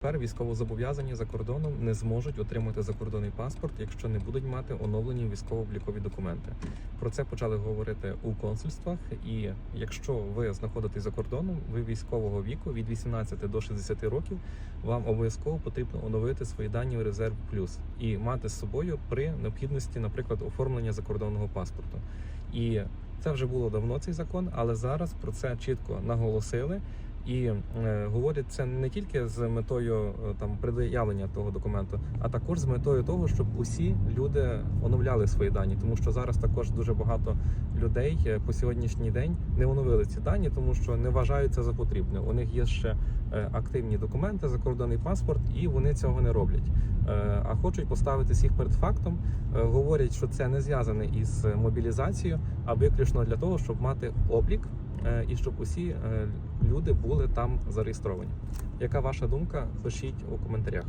Тепер військовозобов'язані за кордоном не зможуть отримати закордонний паспорт, якщо не будуть мати оновлені військово-облікові документи. Про це почали говорити у консульствах. І якщо ви знаходитесь за кордоном, ви військового віку від 18 до 60 років, вам обов'язково потрібно оновити свої дані в резерв плюс і мати з собою при необхідності, наприклад, оформлення закордонного паспорту. І це вже було давно цей закон, але зараз про це чітко наголосили. І е, говорять це не тільки з метою е, там пред'явлення того документу, а також з метою того, щоб усі люди оновляли свої дані, тому що зараз також дуже багато людей е, по сьогоднішній день не оновили ці дані, тому що не вважають це за потрібне. У них є ще активні документи, закордонний паспорт, і вони цього не роблять. А хочуть поставити всіх перед фактом. Говорять, що це не зв'язане із мобілізацією, а виключно для того, щоб мати облік і щоб усі е, люди були там зареєстровані. Яка ваша думка? Пишіть у коментарях.